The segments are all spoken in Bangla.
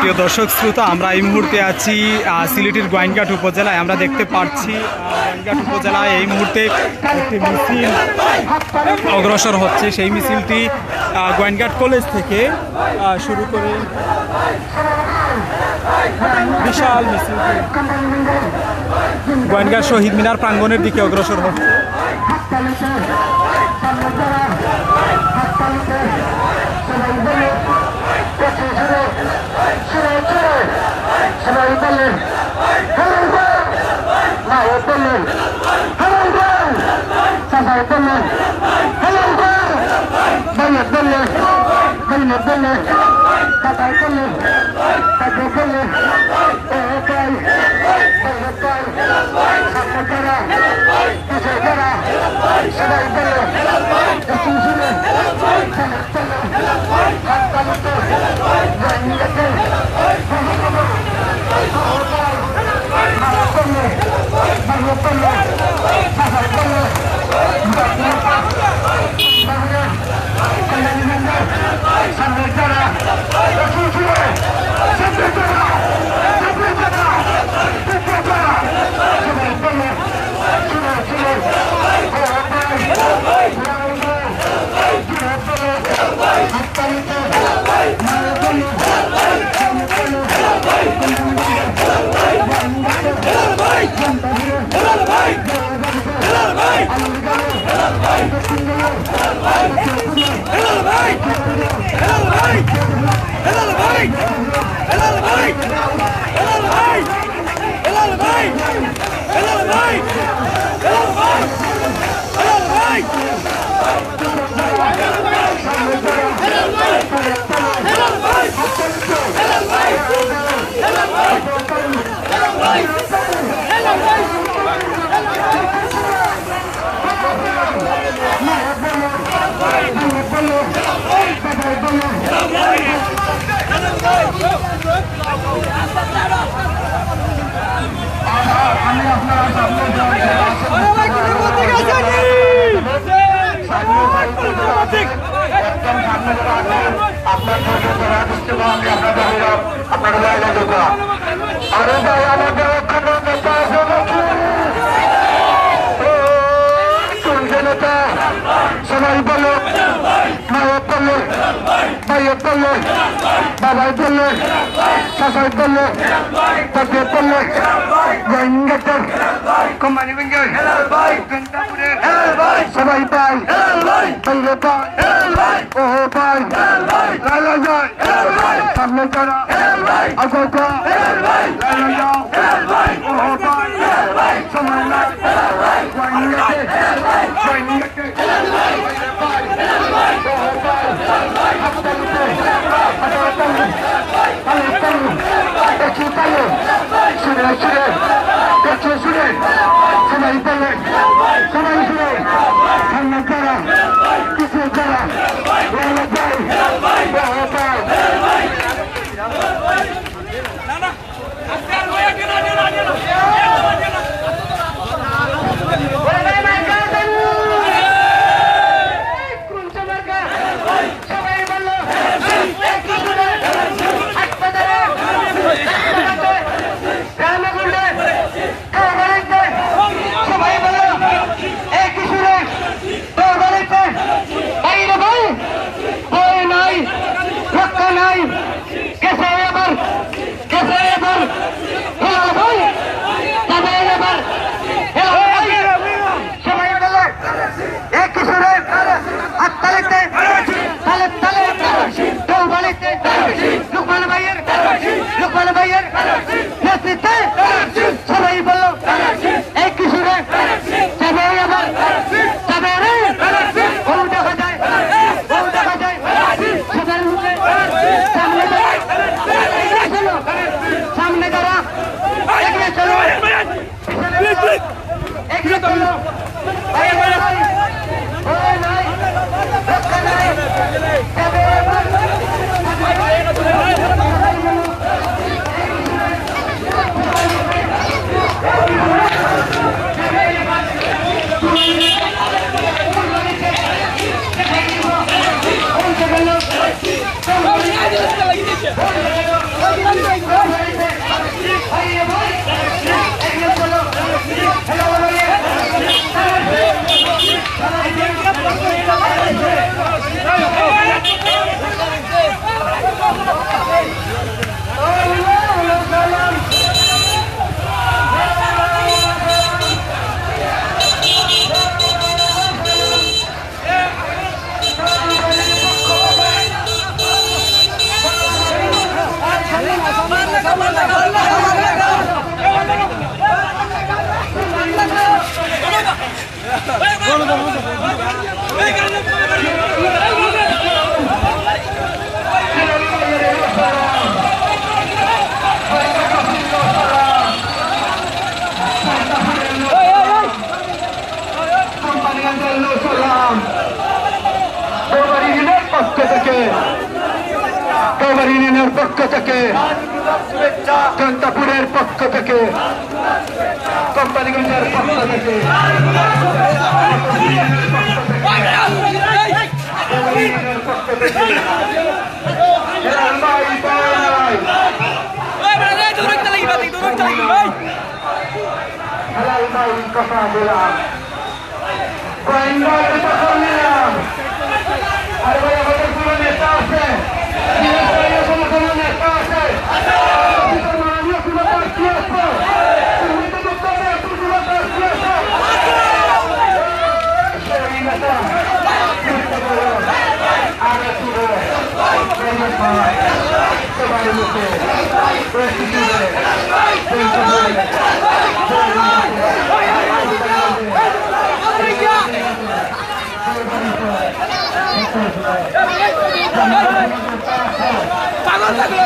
প্রিয় দর্শক, শ্রোতা, আমরা এই মুহূর্তে আছি সিলেটের গোয়াইনঘাট উপজেলায়। আমরা দেখতে পাচ্ছি গোয়াইনঘাট উপজেলায় এই মুহূর্তে একটি মিছিল অগ্রসর হচ্ছে। সেই মিছিলটি গোয়াইনঘাট কলেজ থেকে শুরু করে বিশাল মিছিল। গোয়াইনঘাট শহীদ মিনার প্রাঙ্গণের দিকে অগ্রসর হচ্ছে। সবাই বললেন না ও বললেন সবাই বললেন বললে বললে বললে বললে সবাই বললেন তাকে বললে বললে সবাই বললে আরে ভাই আমাদের সবাই বলো মায়ের বললে ভাইয়ের বললে বাবাই বললে চাষাই বললে তাকে বললে গোয়েন্দাটার কোম্পানিগঞ্জের গন্ডাপুরের সবাই পাই বললে পাই ও পাই লালা যায় সামনে করা আগোটা সবাই বলে সবাই শুনে সামনে করা কিছু করা সবাই বলল রামগুন্ডে কাগরিতে সবাই বলল এক কিশোরে কাগরিতে বাইরে ভাই ভয় নাই রক্ষা নাই কেসে এবার কেসে এবার হেলাল ভাই তবে এবার হেলাল ভাই সবাই বলল এক কিশোরে হাততালিতে তালে তালে দৌবালিতে লুকমান ভাইয়ের লুকমান ভাইয়ের নেতৃত্বে সবাই বলল এই কিশোরে যাবে আবার যাবে রে বউ দেখা যায় বউ দেখা যায় সবার মুখে সামনে যায় এগিয়ে চলো সামনে যারা এগিয়ে চলো এগিয়ে চলো ভাই ভাই ভাই ভয় নাই রক্ষা নাই যাবে আবার Vamos, জনতার পক্ষ থেকে জনতাপুরের পক্ষ থেকে কোম্পানিগঞ্জের পক্ষ থেকে হেলাল ভাই কথা নেতা আছে? নেতা আছে মাননীয় কোনো প্রার্থী আছে তুমি তো দেখতে হবে তুমি কোনো প্রার্থী আছে সেই নেতা আগে শুরু সবাই মুখে পাগল পাগল হচ্ছে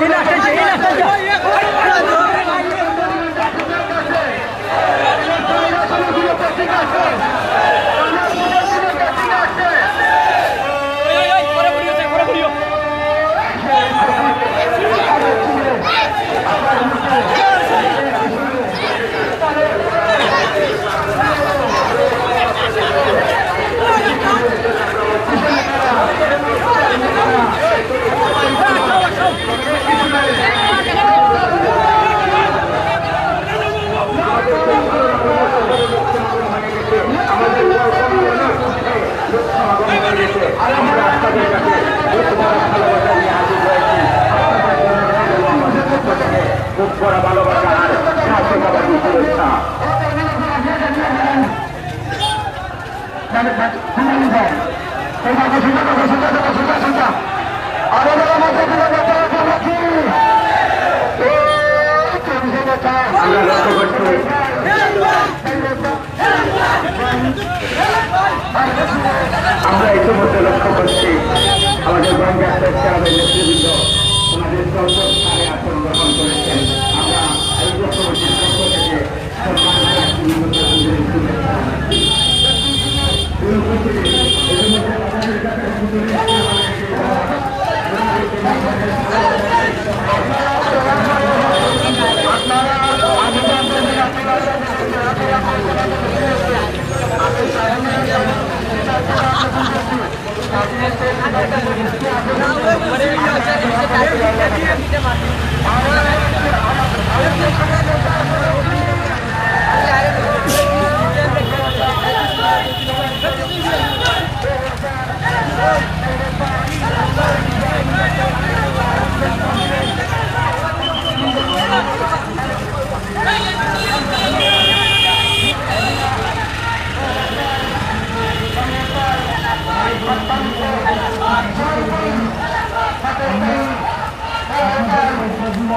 আমাদের দিন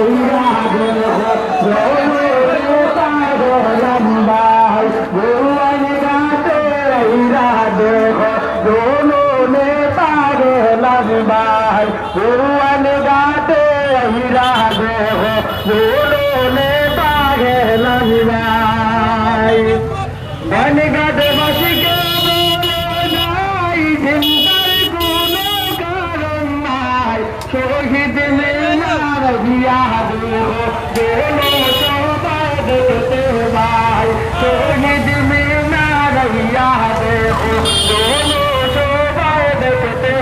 Hallelujah.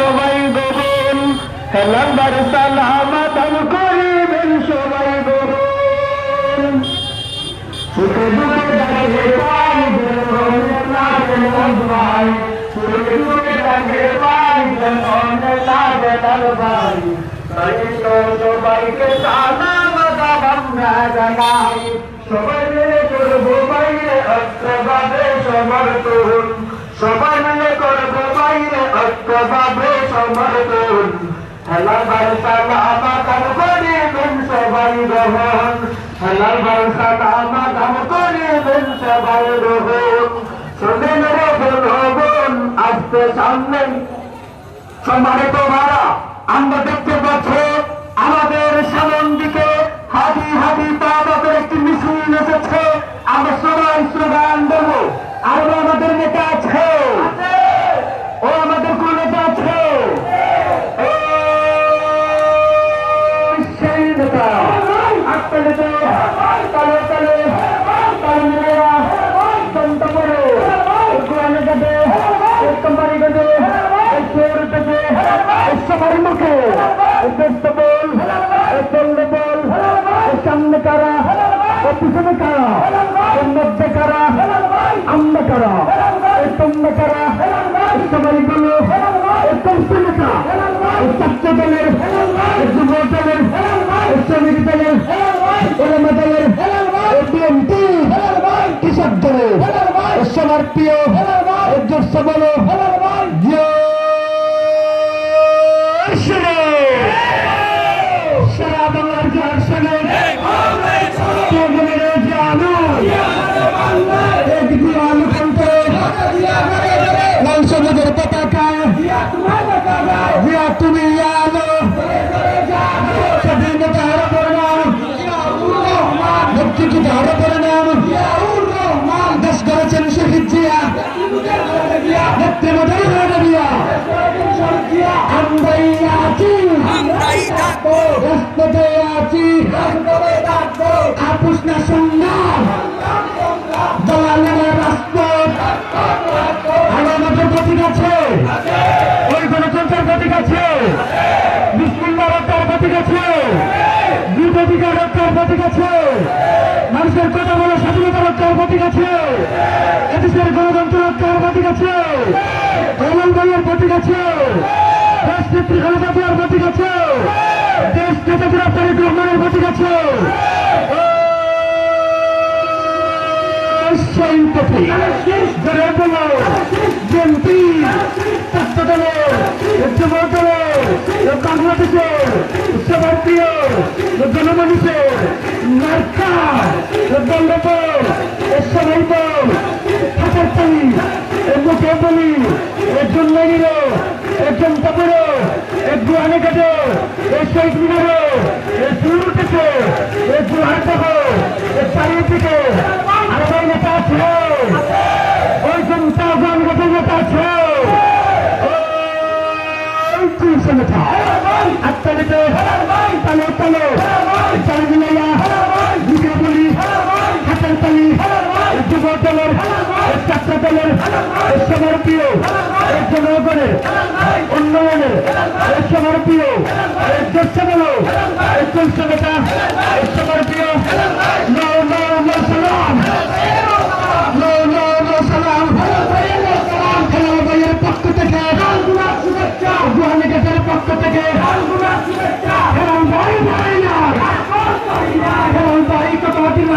সবাই গোপন হেলাল বারসাল আমাদাব করিবেন সবাই গোপন সুখে দুঃখে ডাকে পাই বেরোনে লাগে মন ভাই। সুখে দুঃখে ডাকে পাই সালাম সবাই মিলে বাইরে অস্ত্রভাবে সমর্থন সবাই মিলে করব বাইরে অস্ত্রভাবে সমর্থন হেলাল বারসাল আমাদাব করিবেন সবাই গ্রহণ হেলাল বারসাল আমাদাব করিবেন সবাই গ্রহণ শোনেন রে বোন আসতে সামনে সম্মানিত ভাড়া আমরা দেখতে পাচ্ছি পিছনে কারা? মধ্যে কারা? বিপদিকার রক্তার প্রতীক আছে। মানুষের কথা বলে স্বাধীনতা রক্তার প্রতীক আছে। এদেশের গণতন্ত্র রক্তার প্রতীক আছে। কমল ভাইয়ের প্রতীক আছে। দেশ নেত্রী খালেদা জিয়ার প্রতীক আছে। দেশ নেতা জনাব তারেক রহমানের প্রতীক আছে। সেই প্রতীক। জোরে বিএনপি ছাত্র দলের যুব দলের বাংলাদেশের প্রিয় জনমানুষের নায়িকা দণ্ডপর সবাই বল থাকার পানি মুখে বলি একজন লাগিল একজন তাপর একটু আনে কাটে এই শহীদ মিনার এই শুরু উঠেছে এই জোহার দেখো এই চারিদিকে ওই নেতা আছে? ওই জনতা জনগত নেতা আছে? তুলসে নেতা আত্মালিতে তালে তালে মুখে বলি হাতের তালি যুব দলের ছাত্র দলের সবার প্রিয় জনগণের উন্নয়নের সবার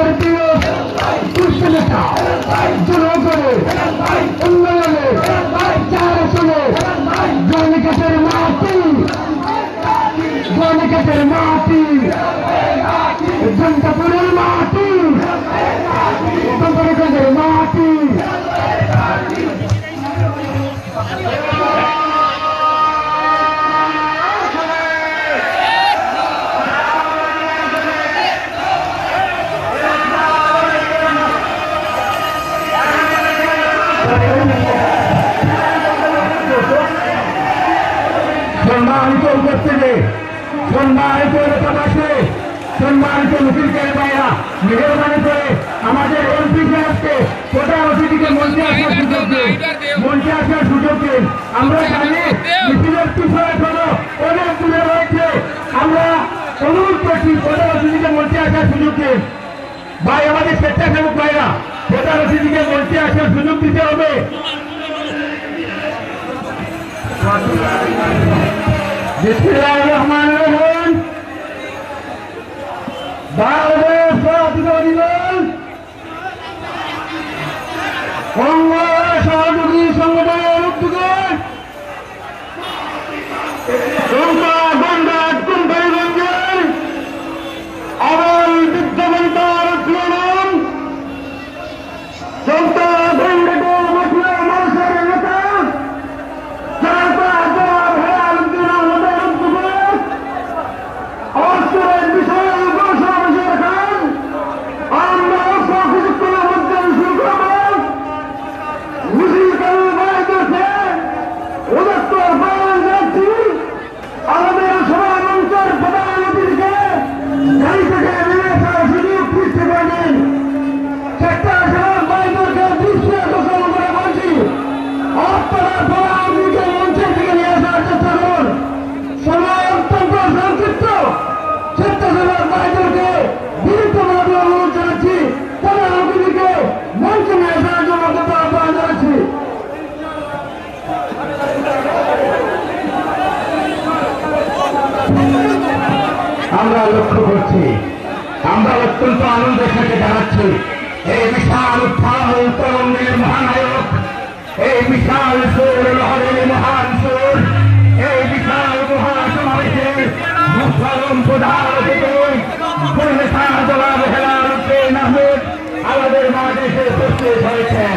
সবার প্রিয় কৃষ্ণ নেতা জনগণের উন্নয়নে চার আসনে জনকাতের মাটি জনকাতের মাটি চেষ্টা করুক ভাইরা প্রধান অতিথিকে বলতে আসার সুযোগ দিতে হবে। রহমান অত্যন্ত আনন্দের সাথে জানাচ্ছি এই বিশাল উত্থান তরঙ্গের মহানায়ক, এই বিশাল সুর লহরের মহান সুর, এই বিশাল মহাসমাবেশের মুসলম প্রধান আমাদের মাঝে এসে উপস্থিত হয়েছেন।